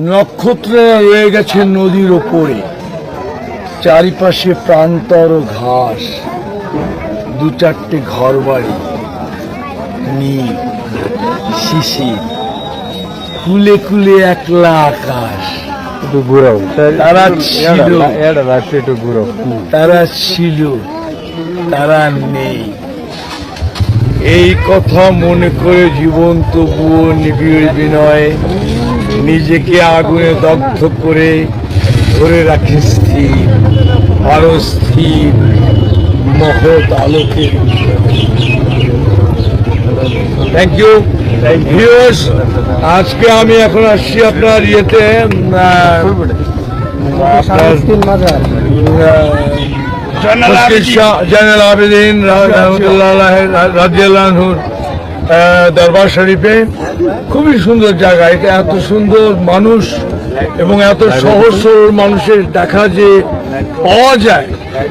নক্ষত্ররা রয়ে গেছে নদীর ওপরে। চারিপাশে প্রান্তর ঘাস। দু চারটে ঘর বাড়ি নীল শিশির। কুলে কুলে একলা আকাশ। ঘুরাও। তারা ছিল। এটা একটু ঘুরাও। তারা ছিল। তারা নেই। এই কথা মনে করে জীবন তবুও নিবিড় বিনয়। নিজেকে আগুনে দগ্ধ করে ধরে রাখে স্থির আরও স্থির মহৎ আলোকে। থ্যাংক ইউ ভিউয়ার্স আজকে আমি এখন আসছি আপনার ইয়েতে উম, আহ, আপনার জয়নাল আবেদিন। রাজিয়ালহুর দরবার শরীফে। খুবই সুন্দর জায়গা। এটা এত সুন্দর মানুষ এবং এত সহজ সরল মানুষের দেখা যে পাওয়া যায়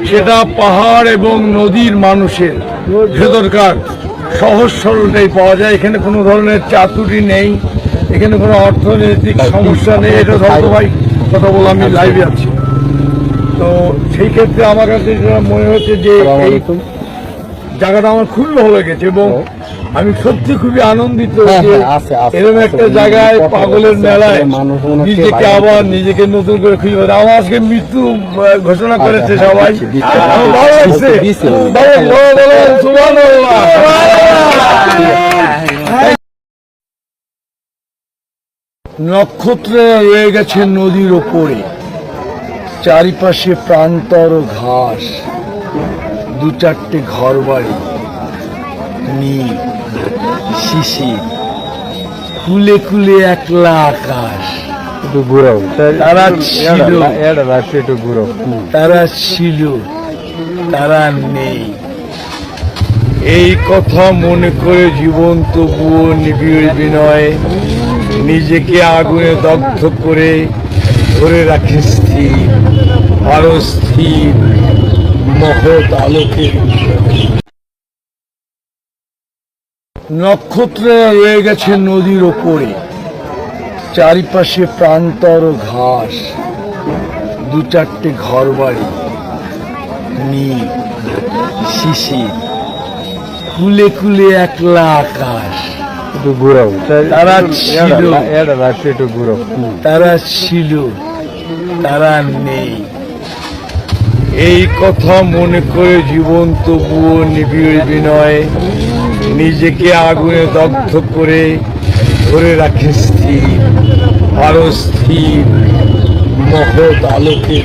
সেটা পাহাড় এবং নদীর মানুষের ভেতরকার সহজ সরলটাই পাওয়া যায়। এখানে কোনো ধরনের চাতুরি নেই এখানে কোনো অর্থনৈতিক সমস্যা নেই। এটা ধরো ভাই কথা বলে আমি লাইভে আছি। তো সেই ক্ষেত্রে আমার কাছে যেটা মনে হচ্ছে যে এই জায়গাটা আমার খুবই ভালো লেগেছে এবং আমি সত্যি খুবই আনন্দিত হ্যাঁ, হ্যাঁ, এরকম একটা জায়গায় পাগলের মেলায় নিজেকে আবার নিজেকে নতুন করে খুঁজে পাবে আমার আজকে মৃত্যু ঘোষণা করেছে হ্যাঁ, সবাই। ভালো লাগছে। নক্ষত্ররা রয়ে গেছে নদীর ওপরে। চারিপাশে প্রান্তর ঘাস। দু চারটে ঘর বাড়ি শিশির কুলে কুলে একলা আকাশ। একটু ঘুরাও। তারা ছিল। একটু ঘুরাও। তারা ছিল। তারা নেই। এই কথা মনে করে জীবন তবুও নিবিড় বিনয়। নিজেকে আগুনে দগ্ধ করে ধরে রাখে স্থির। আরও স্থির মহৎ আলোকে। নক্ষত্ররা রয়ে গেছে নদীর ওপরে। চারিপাশে প্রান্তর ঘাস। দু চারটে ঘর বাড়ি নীল শিশির। কুলে কুলে একলা আকাশ। তারা ছিল। তারা ছিল। তারা নেই। এই কথা মনে করে জীবন তবুও নিবিড় বিনয়। নিজেকে আগুনে দগ্ধ করে ধরে রাখে স্থির আরও স্থির মহৎ আলোকে